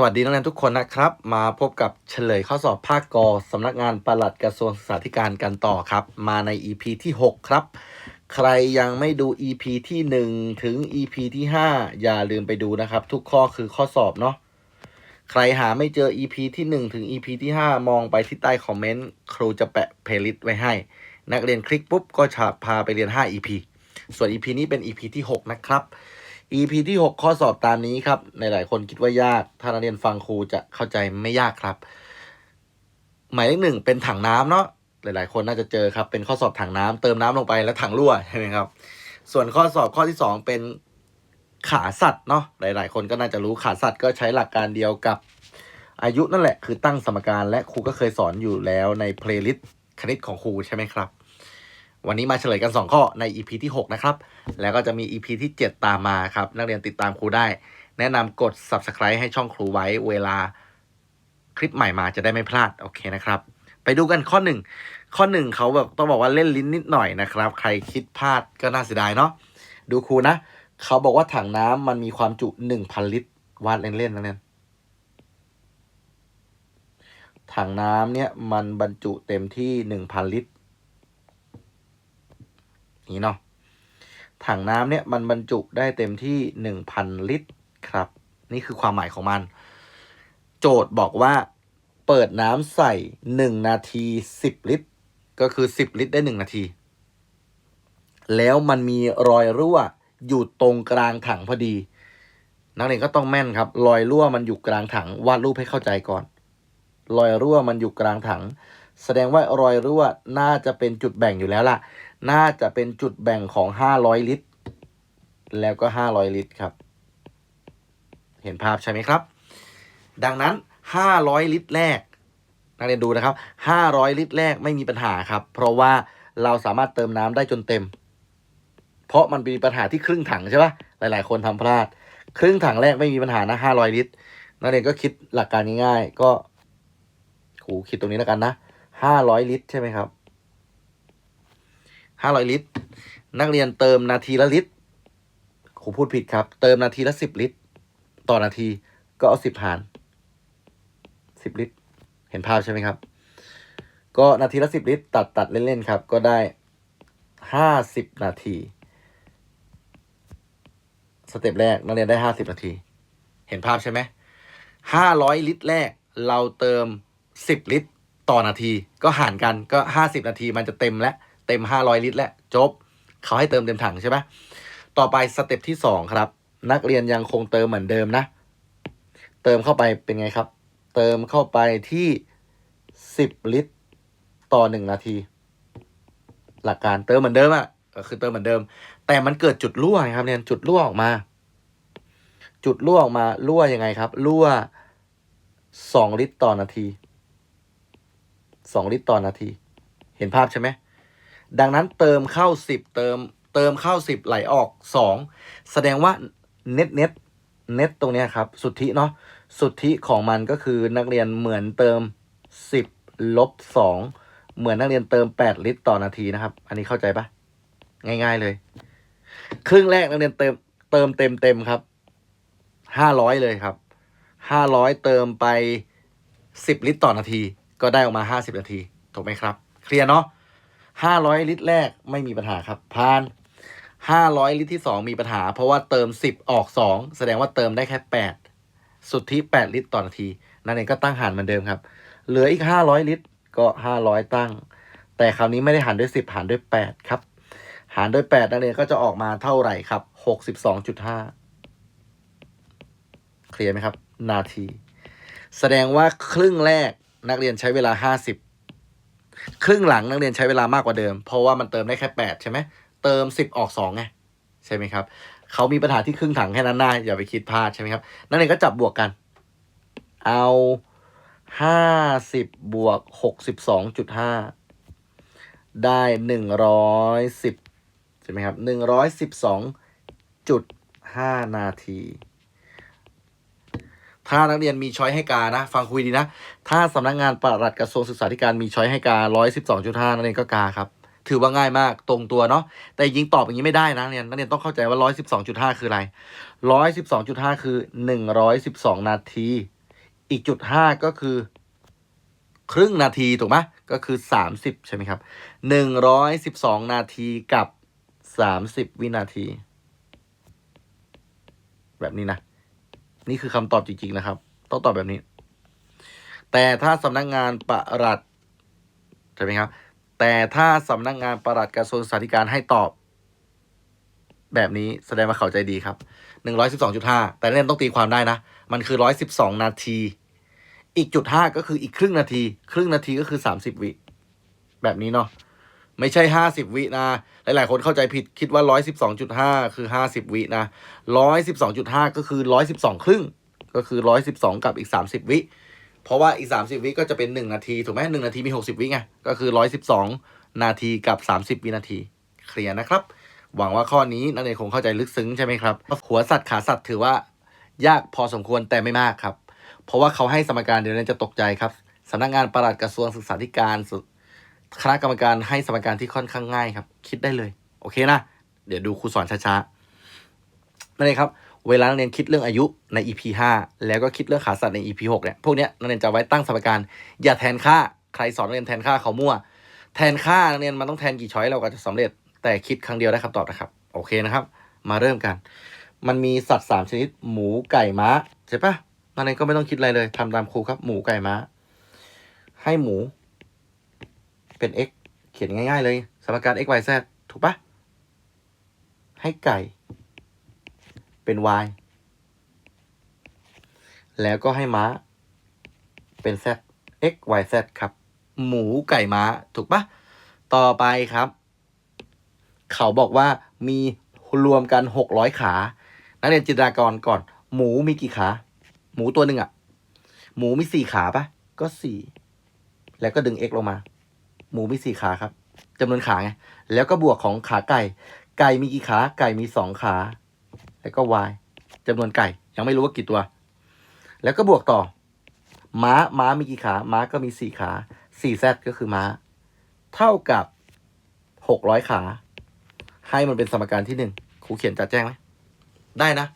สวัสดีนักเรียนทุกคนนะครับ มาพบกับเฉลยข้อสอบภาคกสำนักงานปลัดกระทรวงศึกษาธิการกันต่อครับ มาใน EP ที่ 6 ครับ ใครยังไม่ดู EP ที่ 1 ถึง EP ที่ 5 อย่าลืมไปดูนะครับ ทุกข้อคือข้อสอบเนาะใครหาไม่เจอ EP ที่ 1 ถึง EP ที่ 5 มองไปที่ใต้คอมเมนต์ ครูจะแปะเพลย์ลิสต์ไว้ให้ นักเรียนคลิกปุ๊บก็จะพาไปเรียน 5 EP ส่วน EP นี้เป็น EP ที่ 6 นะครับ EP ที่ 6 ข้อสอบตามนี้ครับในหลายคนคิดว่ายาก ถ้านักเรียนฟังครูจะเข้าใจไม่ยากครับ หมายเลขหนึ่งเป็นถังน้ำเนาะ หลาย ๆ คนน่าจะเจอครับ เป็นข้อสอบถังน้ำเติมน้ำลงไปแล้วถังรั่วใช่ไหมครับ ส่วนข้อสอบข้อที่ 2 เป็นขาสัตว์เนาะ หลาย ๆ คนก็น่าจะรู้ขาสัตว์ก็ใช้หลักการเดียวกับอายุนั่นแหละ คือตั้งสมการและครูก็เคยสอนอยู่แล้วในเพลย์ลิสต์คณิตของครูใช่ไหมครับ วันนี้มาเฉลยกัน 2 ข้อใน EP ที่ 6 นะครับ แล้วก็จะมี EP ที่ 7 ตามมาครับ นักเรียนติดตามครูได้ แนะนำกด Subscribe ให้ช่องครูไว้เวลาคลิปใหม่มาจะได้ไม่พลาด โอเคนะครับ ไปดูกันข้อ 1 ข้อ 1เขาแบบต้องบอกว่าเล่นลิ้นนิดหน่อยนะครับ ใครคิดพลาดก็น่าเสียดายเนาะดูครูนะเขาบอกว่าถังน้ำมันมีความจุ 1,000 ลิตรวาดเล่นๆนะเนี่ยถังน้ำเนี่ยมันบรรจุเต็มที่ 1,000 ลิตร นี้เนาะถังน้ำเนี่ยมันบรรจุได้เต็มที่หนึ่งพันลิตรครับ นี่คือความหมายของมัน โจทย์บอกว่า เปิดน้ำใส่หนึ่งนาทีสิบลิตร ก็คือสิบลิตรได้หนึ่งนาที แล้วมันมีรอยรั่วอยู่ตรงกลางถังพอดี นักเรียนก็ต้องแม่นครับ รอยรั่วมันอยู่กลางถังวาดรูปให้เข้าใจก่อน รอยรั่วมันอยู่กลางถัง แสดงว่ารอยรั่วน่าจะเป็นจุดแบ่งอยู่แล้วล่ะ น่าจะเป็นจุดแบ่งของ 500 ลิตร แล้วก็ 500 ลิตรครับ เห็นภาพใช่ไหมครับ ดังนั้น 500 ลิตรแรก นักเรียนดูนะครับ 500 ลิตรแรกไม่มีปัญหาครับ เพราะว่าเราสามารถเติมน้ำได้จนเต็ม เพราะมันมีปัญหาที่ครึ่งถังใช่ปะหลาย ๆ คนทำพลาด ครึ่งถังแรกไม่มีปัญหานะ 500 ลิตร นักเรียนก็คิดหลักการง่ายๆ ก็ครูคิดตรงนี้แล้วกันนะ 500 ลิตรใช่ไหมครับ ห้าร้อยลิตร นักเรียนเติมนาทีละลิตรครูพูดผิดครับ เติมนาทีละสิบลิตร ต่อนาทีก็เอาสิบหารสิบลิตร เห็นภาพใช่ไหมครับ ก็นาทีละสิบลิตร ตัดตัดเล่นๆครับ ก็ได้ห้าสิบนาที สเต็ปแรกนักเรียนได้ห้าสิบนาที เห็นภาพใช่ไหมห้าร้อยลิตรแรกเราเติมสิบลิตร ต่อนาที ก็หารกันก็ห้าสิบนาทีมันจะเต็มแล้ว เต็ม 500 ลิตร แล้วจบ เขาให้เติมเต็มถังใช่ไหมต่อไปสเต็ปที่ 2 ครับ นักเรียนยังคงเติมเหมือนเดิมนะ เติมเข้าไปเป็นไงครับ เติมเข้าไปที่ 10 ลิตร ต่อ 1 นาที หลักการเติมเหมือนเดิมอะ่ะก็คือเติมเหมือนเดิม แต่มันเกิดจุดรั่วครับเนี่ยจุดรั่วออกมา จุดรั่วออกมารั่วยังไงครับ รั่ว 2 ลิตรต่อนาที 2 ลิตรต่อนาที เห็นภาพใช่ไหม ดังนั้นเติมเข้าสิบเติมเติมเข้าสิบไหลออกสองแสดงว่าเน็ตเน็ตเน็ตตรงนี้ครับ สุทธิเนาะสุทธิของมันก็คือนักเรียนเหมือนเติมสิบลบสองเหมือนนักเรียนเติมแปดลิตรต่อนาทีนะครับ อันนี้เข้าใจปะง่าย ๆเลย ครึ่งแรกนักเรียนเติมเติมเต็มเต็มครับห้าร้อยเลยครับห้าร้อยเติมไปสิบลิตรต่อนาที ก็ได้ออกมาห้าสิบนาที ถูกไหมครับ เคลียร์เนาะ ห้าร้อยลิตรแรกไม่มีปัญหาครับผ่านห้าร้อยลิตรที่สองมีปัญหา เพราะว่าเติมสิบออกสองแสดงว่าเติมได้แค่แปดสุทธิแปดลิตรต่อนาที นั่นเองก็ตั้งหารเหมือนเดิมครับ เหลืออีกห้าร้อยลิตรก็ห้าร้อยตั้ง แต่คราวนี้ไม่ได้หารด้วยสิบหารด้วยแปดครับหารด้วยแปดนักเรียนก็จะออกมาเท่าไหร่ครับหกสิบสองจุดห้าเคลียร์ไหมครับ นาที แสดงว่าครึ่งแรกนักเรียนใช้เวลาห้าสิบ ครึ่งหลังนักเรียนใช้เวลามากกว่าเดิม เพราะว่ามันเติมได้แค่แปดใช่ไหมเติมสิบออกสองไงใช่ไหมครับเขามีปัญหาที่ครึ่งถังแค่นั้นนะอย่าไปคิดพลาดใช่ไหมครับนักเรียนก็จับบวกกัน เอาห้าสิบบวกหกสิบสองจุดห้าได้หนึ่งร้อยสิบใช่ไหมครับหนึ่งร้อยสิบสองจุดห้านาที ถ้านักเรียนมีช้อยให้กานะ ฟังคุยดีนะ ถ้าสำนักงานปลัดกระทรวงศึกษาธิการมีช้อยให้การ112.5นักเรียนก็กาครับ ถือว่าง่ายมากตรงตัวเนาะแต่ยิงตอบอย่างนี้ไม่ได้นะนักเรียนนักเรียนต้องเข้าใจว่า112.5คืออะไร112.5คือ112นาที อีกจุดห้าก็คือ ครึ่งนาทีถูกไหมก็คือสามสิบใช่ไหมครับหนึ่งร้อยสิบสองนาทีกับสามสิบวินาที แบบนี้นะ นี่คือคำตอบจริง ๆ นะครับ ต้องตอบแบบนี้ แต่ถ้าสำนักงานประหลัดใช่ไหมครับ แต่ถ้าสำนักงานประหลัดกระทรวงสาธารณการให้ตอบ แบบนี้แสดงว่าเขาใจดีครับหนึ่งร้อยสิบสองจุดห้าแต่เรียนต้องตีความได้นะ มันคือร้อยสิบสองนาที อีกจุดห้าก็คืออีกครึ่งนาที ครึ่งนาทีก็คือสามสิบวิแบบนี้เนาะ ไม่ใช่ห้าสิบวินะ หลาย ๆ คนเข้าใจผิดคิดว่าร้อยสิบสองจุดห้าคือห้าสิบวินะร้อยสิบสองจุดห้าก็คือร้อยสิบสองครึ่ง ก็คือร้อยสิบสองกับอีกสามสิบวิ เพราะว่าอีกสามสิบวิก็จะเป็นหนึ่งนาที ถูกไหมหนึ่งนาทีมีหกสิบวิไง ก็คือร้อยสิบสองนาทีกับสามสิบวินาที เคลียร์นะครับ หวังว่าข้อนี้นักเรียนคงเข้าใจลึกซึ้งใช่ไหมครับ หัวสัตว์ขาสัตว์ถือว่ายากพอสมควรแต่ไม่มากครับ เพราะว่าเขาให้สมการเดี๋ยวเรียนจะตกใจครับสำนักงานปลัดกระทรวงศึกษาธิการ คณะกรรมการให้สมการที่ค่อนข้างง่ายครับ คิดได้เลย โอเคนะ เดี๋ยวดูครูสอนช้าๆนั่นเองครับ เวลานักเรียนคิดเรื่องอายุใน EP 5 แล้วก็คิดเรื่องขาสัตว์ใน EP 6เนี่ยพวกเนี้ยนักเรียนจะไว้ตั้งสมการ อย่าแทนค่า ใครสอนนักเรียนแทนค่าเขามั่ว แทนค่านักเรียนมันต้องแทนกี่ช้อยเราก็จะสำเร็จ แต่คิดครั้งเดียวได้คำตอบนะครับ โอเคนะครับ มาเริ่มกัน มันมีสัตว์สามชนิด หมูไก่ม้าใช่ปะนักเรียนก็ไม่ต้องคิดอะไรเลยทำตามครูครับ หมูไก่ม้า ให้หมู เป็น x เขียนง่าย ๆ เลย สมการ x y z ถูกปะให้ไก่ เป็น y แล้วก็ให้ม้า เป็น z x y z ครับ หมูไก่ม้าถูกปะต่อไปครับ เขาบอกว่ามีรวมกันหกร้อยขา นักเรียนจินตนาการก่อน หมูมีกี่ขา หมูตัวหนึ่งอะหมูมีสี่ขาปะก็สี่ แล้วก็ดึง x ลงมา หมูมีสี่ขาครับจำนวนขาไงแล้วก็บวกของขาไก่ ไก่มีกี่ขา ไก่มีสองขา แล้วก็ y จำนวนไก่ ยังไม่รู้ว่ากี่ตัว แล้วก็บวกต่อ ม้าม้ามีกี่ขา ม้าก็มีสี่ขาสี่ z ก็คือม้า เท่ากับหกร้อยขา ให้มันเป็นสมการที่หนึ่งครูเขียนจัดแจ้งไหมได้นะ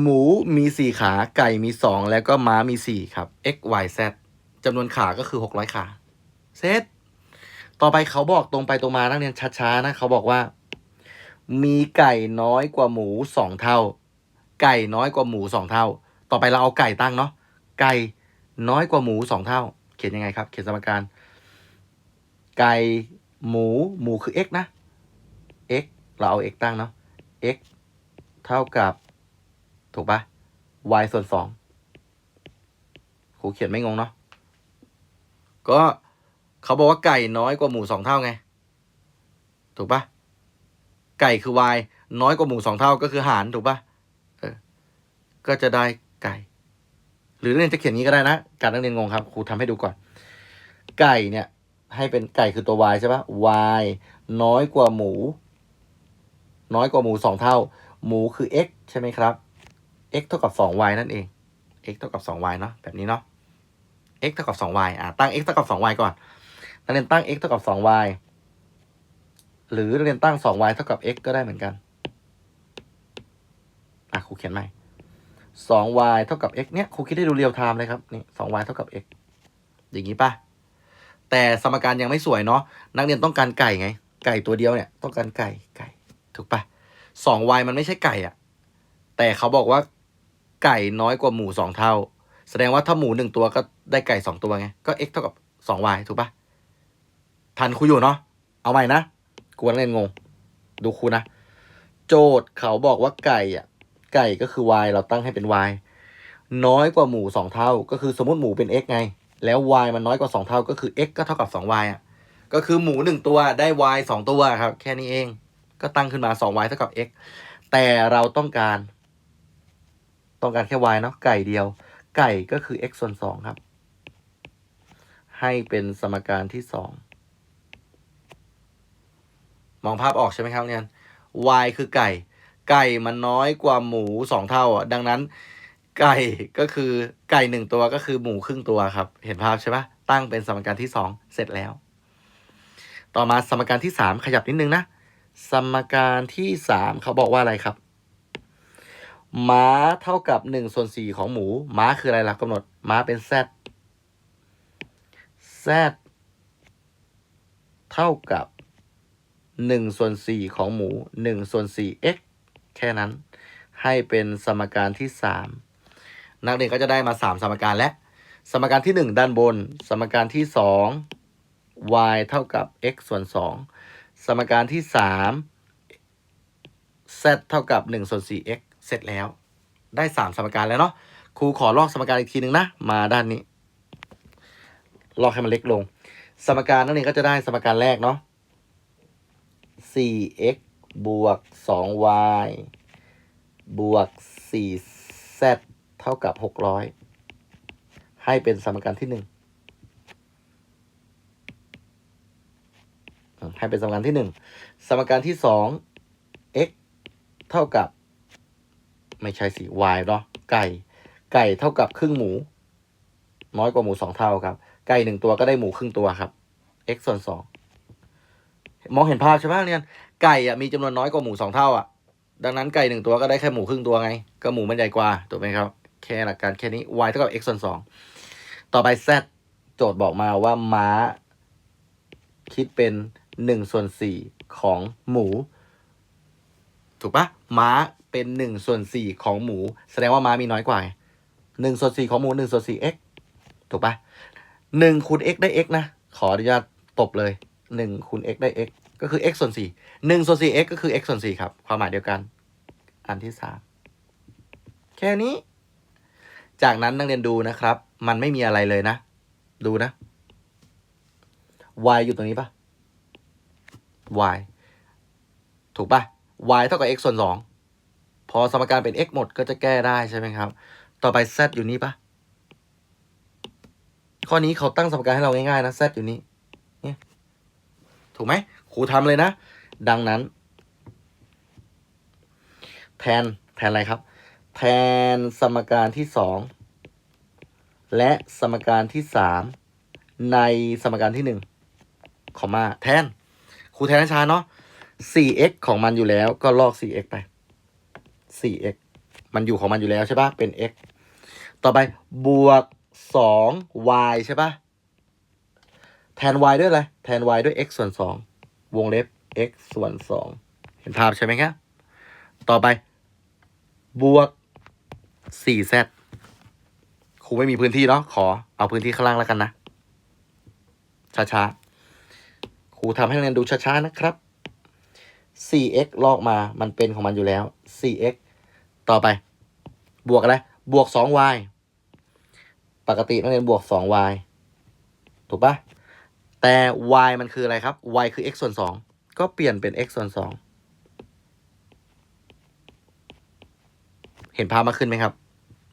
หมูมีสี่ขา ไก่มีสองแล้วก็ม้ามีสี่ครับ x y z จำนวนขาก็คือหกร้อยขา เซตต่อไปเขาบอกตรงไปตรงมานักเรียนช้าๆนะเขาบอกว่า มีไก่น้อยกว่าหมูสองเท่า ไก่น้อยกว่าหมูสองเท่า ต่อไปเราเอาไก่ตั้งเนาะไก่น้อยกว่าหมูสองเท่า เขียนยังไงครับ เขียนสมการ ไก่หมูหมูคือ x นะ x เราเอา x ตั้งเนาะ x เท่ากับ ถูกปะ y ส่วนสองครูเขียนไม่งงเนาะ ก็เขาบอกว่าไก่น้อยกว่าหมูสองเท่าไง ถูกปะไก่คือ y น้อยกว่าหมูสองเท่าก็คือหารถูกปะเออ ก็จะได้ไก่ หรือนักเรียนจะเขียนนี้ก็ได้นะ การนักเรียนงงครับครูทำให้ดูก่อน ไก่เนี่ย ให้เป็นไก่คือตัว y ใช่ปะ y น้อยกว่าหมู น้อยกว่าหมูสองเท่า หมูคือ x ใช่ไหมครับ x เท่ากับสอง y นั่นเอง x เท่ากับสอง y เนาะแบบนี้เนาะ x เท่ากับสอง y อะตั้ง x เท่ากับสอง y ก่อนนักเรียนตั้ง x เท่ากับสอง y หรือนักเรียนตั้งสอง y เท่ากับ x ก็ได้เหมือนกัน อะครูเขียนใหม่สอง y เท่ากับ x เนี่ยครูคิดให้ดูเรียลไทม์เลยครับ นี่สอง y เท่ากับ x อย่างนี้ป่ะ แต่สมการยังไม่สวยเนาะ นักเรียนต้องการไก่ไง ไก่ตัวเดียวเนี่ย ต้องการไก่ ไก่ ถูกป่ะสอง y มันไม่ใช่ไก่อะแต่เขาบอกว่าไก่น้อยกว่าหมูสองเท่า ดงว่าถ้าหมูหนึ่งตัวก็ได้ไก่สองตัวไง ก็ x เท่ากับสอง y ถูกปะทันครูอยู่เนาะ เอาใหม่นะกวนเรียนงง ดูครูนะ โจทย์เขาบอกว่าไก่อะ ไก่ก็คือ y เราตั้งให้เป็น y น้อยกว่าหมูสองเท่า ก็คือสมมติหมูเป็น x ไง แล้ว y มันน้อยกว่าสองเท่า ก็คือ x ก็เท่ากับสอง y อะ ก็คือหมูหนึ่งตัวได้ y สองตัวครับ แค่นี้เอง ก็ตั้งขึ้นมาสอง y เท่ากับ x แต่เราต้องการ ต้องการแค่ y เนาะ ไก่เดียว ไก่ก็คือ x ส่วนสองครับ ให้เป็นสมการที่สองมองภาพออกใช่ไหมครับเนี่ย y คือไก่ ไก่มันน้อยกว่าหมูสองเท่าอะดังนั้น ไก่ก็คือไก่หนึ่งตัวก็คือหมูครึ่งตัวครับ เห็นภาพใช่ปะตั้งเป็นสมการที่สองเสร็จแล้ว ต่อมาสมการที่สามขยับนิดนึงนะ สมการที่สามเขาบอกว่าอะไรครับ ม้าเท่ากับหนึ่งส่วนสี่ของหมู ม้าคืออะไรล่ะกำหนด ม้าเป็น z z เท่ากับหนึ่งส่วนสี่ของหมูหนึ่งส่วนสี่ x แค่นั้น ให้เป็นสมการที่สามนักเรียนก็จะได้มาสามสมการและ สมการที่หนึ่งด้านบน สมการที่สอง y เท่ากับ x ส่วนสองสมการที่สาม z เท่ากับ1ส่วน 4x เสร็จแล้ว ได้3สมการแล้วเนาะครูขอลอกสมการอีกทีหนึ่งนะ มาด้านนี้ ลอกให้มันเล็กลง สมการนั่นเองก็จะได้สมการแรกเนาะ 4x บวก 2y บวก 4z เท่ากับ 600 ให้เป็นสมการที่1ให้เป็นสมการที่1สมการที่2 x เท่ากับ ไม่ใช่สิ y เนาะไก่ ไก่เท่ากับครึ่งหมู น้อยกว่าหมูสองเท่าครับ ไก่หนึ่งตัวก็ได้หมูครึ่งตัวครับ x ส่วนสองมองเห็นภาพใช่ไหมเรียไก่อะมีจำนวนน้อยกว่าหมูสองเท่าอะดังนั้นไก่หนึ่งตัวก็ได้แค่หมูครึ่งตัวไง ก็หมูมันใหญ่กว่าถูกไหมครับ แค่หลักการแค่นี้ y เท่ากับ x ส่วนสองต่อไป z โจทย์บอกมาว่าม้า คิดเป็นหนึ่งส่วนสี่ของหมู ถูกปะม้า เป็นหนึ่งส่วนสี่ของหมู แสดงว่าม้ามีน้อยกว่าหนึ่งส่วนสี่ของหมูหนึ่งส่วนสี่ x ถูกปะหนึ่งคูณ x ได้ x นะ ขออนุญาตตบเลยหนึ่งคูณ x ได้ x ก็คือ x ส่วนสี่หนึ่งส่วนสี่ x ก็คือ x ส่วนสี่ครับ ความหมายเดียวกัน อันที่สามแค่นี้ จากนั้นนักเรียนดูนะครับ มันไม่มีอะไรเลยนะ ดูนะ y อยู่ตรงนี้ปะ y ถูกปะ y เท่ากับ x ส่วนสอง อสมการเป็น x หมดก็จะแก้ได้ใช่ไหมครับ ต่อไป z อยู่นี่ปะข้อนี้เขาตั้งสมการให้เราง่ายๆนะ z อยู่นี่เนี่ยถูกไหมครูทำเลยนะ ดังนั้น แทนแทนอะไรครับ แทนสมการที่สองและสมการที่สามในสมการที่หนึ่งขอมมาแทนครูแทนช้าเนาะ 4x ของมันอยู่แล้วก็ลอก 4x ไป 4x มันอยู่ของมันอยู่แล้วใช่ปะเป็น x ต่อไปบวก 2y ใช่ปะแทน y ด้วยอะไร แทน y ด้วย x ส่วน 2 วงเล็บ x ส่วน 2 เห็นภาพใช่ไหมครับ ต่อไป บวก 4z ครูไม่มีพื้นที่เนาะขอเอาพื้นที่ข้างล่างแล้วกันนะ ช้าๆ ครูทำให้นักเรียนดูช้าๆนะครับ 4x ลอกมามันเป็นของมันอยู่แล้ว 4x ต่อไป บวกอะไร บวก 2y ปกตินักเรียนบวก 2y ถูกปะแต่ y มันคืออะไรครับ y คือ x ส่วน2ก็เปลี่ยนเป็น x ส่วน2เห็นภาพมาขึ้นไหมครับ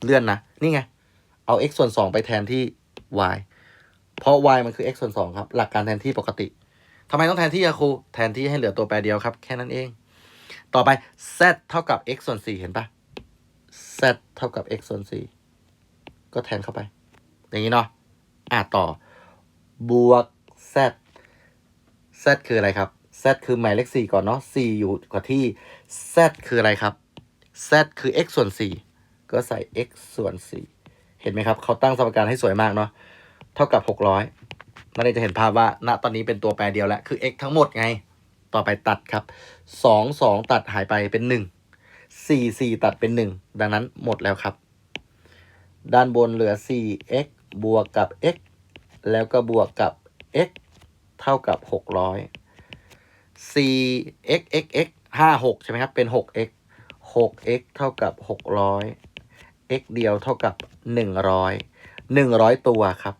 เลื่อนนะ นี่ไง เอา x ส่วน2ไปแทนที่ y เพราะ y มันคือ x ส่วน2ครับ หลักการแทนที่ปกติทำไมต้องแทนที่อะครู แทนที่ให้เหลือตัวแปรเดียวครับ แค่นั้นเอง ต่อไป z เท่ากับ x ส่วน4เห็นปะ z เท่ากับ x ส่วน4ก็แทนเข้าไป อย่างนี้เนาะอะต่อ บวก z z คืออะไรครับ z คือหมายเลข4ก่อนเนาะ4อยู่กับที่ z คืออะไรครับ z คือ x ส่วน4ก็ใส่ x ส่วน4เห็นไหมครับ เขาตั้งสมการให้สวยมากเนาะ เท่ากับ 600นักเรียนจะเห็นภาพว่า ณ ตอนนี้เป็นตัวแปรเดียวแล้ว คือ x ทั้งหมดไง ต่อไปตัดครับ 2 2 ตัดหายไปเป็น 1 4 4 ตัดเป็น 1 ดังนั้นหมดแล้วครับ ด้านบนเหลือ 4x บวกกับ x แล้วก็บวกกับ x เท่ากับ 600 4x x x 5 6 ใช่ไหมครับ เป็น 6x 6x เท่ากับ 600 x เดียวเท่ากับ 100 100 ตัวครับ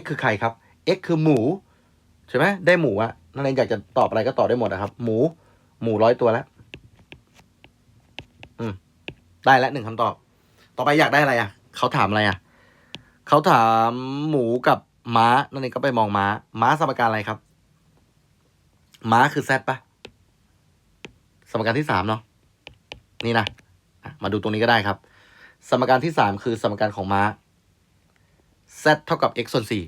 x คือใครครับ x คือหมู ใช่ไหมได้หมูอะนักเรียนอยากจะตอบอะไรก็ตอบได้หมดนะครับ หมูหมูร้อยตัวแล้ว ได้แล้วหนึ่งคำตอบ ต่อไปอยากได้อะไรอะ เขาถามอะไรอะ เขาถามหมูกับม้า นั่นเองก็ไปมองม้า ม้าสมการอะไรครับ ม้าคือแซดปะสมการที่สามเนาะ นี่นะอะมาดูตรงนี้ก็ได้ครับ สมการที่สามคือสมการของม้า z เท่ากับ x ส่วนสี่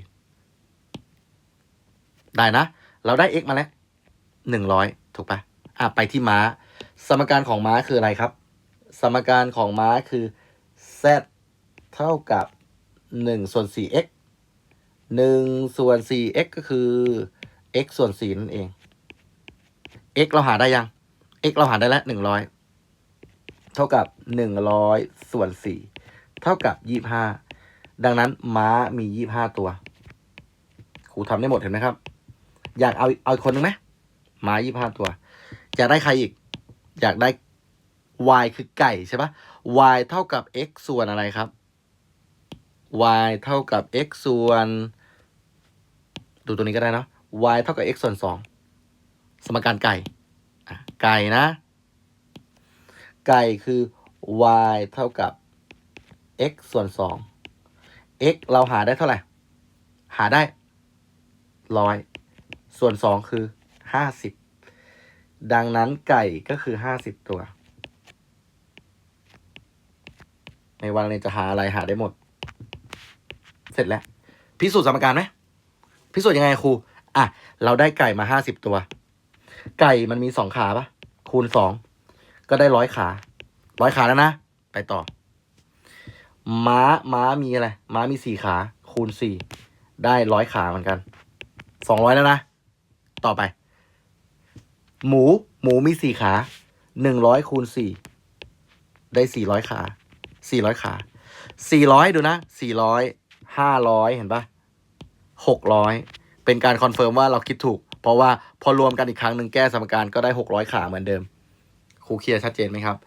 ได้นะ เราได้ x มาแล้วหนึ่งร้อยถูกปะอะไปที่ม้า สมการของม้าคืออะไรครับ สมการของม้าคือ z เท่ากับ 1 ส่วน 4x 1 ส่วน 4x ก็คือ x ส่วน 4 นั่นเอง x เราหาได้ยัง x เราหาได้แล้ว 100 เท่ากับ 100 ส่วน 4 เท่ากับ 25 ดังนั้นม้ามี 25 ตัว ครูทำได้หมดเห็นไหมครับ อยากเอาเอาคนนึงไหมม้า 25 ตัว อยากได้ใครอีก อยากได้ y คือไก่ใช่ปะ y เท่ากับ x ส่วนอะไรครับ y เท่ากับ x ส่วน ดูตัวนี้ก็ได้เนาะ y เท่ากับ x ส่วนสองสมการไก่ไก่นะ ไก่คือ y เท่ากับ x ส่วนสอง x เราหาได้เท่าไหร่ หาได้ร้อยส่วนสองคือห้าสิบดังนั้นไก่ก็คือห้าสิบตัว ในวันนี้จะหาอะไรหาได้หมด เสร็จแล้ว พิสูจน์สมการไหมพิสูจน์ยังไงครู อะ เราได้ไก่มาห้าสิบตัว ไก่มันมีสองขาปะคูณสองก็ได้ร้อยขาร้อยขาแล้วนะ ไปต่อ ม้าม้ามีอะไร ม้ามีสี่ขา คูณสี่ได้ร้อยขาเหมือนกันสองร้อยแล้วนะ ต่อไป หมูหมูมีสี่ขาหนึ่งร้อยคูณสี่ได้สี่ร้อยขา สี่ร้อยขาสี่ร้อยดูนะสี่ร้อยห้าร้อยเห็นปะหกร้อยเป็นการคอนเฟิร์มว่าเราคิดถูก เพราะว่าพอรวมกันอีกครั้งหนึ่งแก้สมการก็ได้หกร้อยขาเหมือนเดิมครูเคลียร์ชัดเจนไหมครับ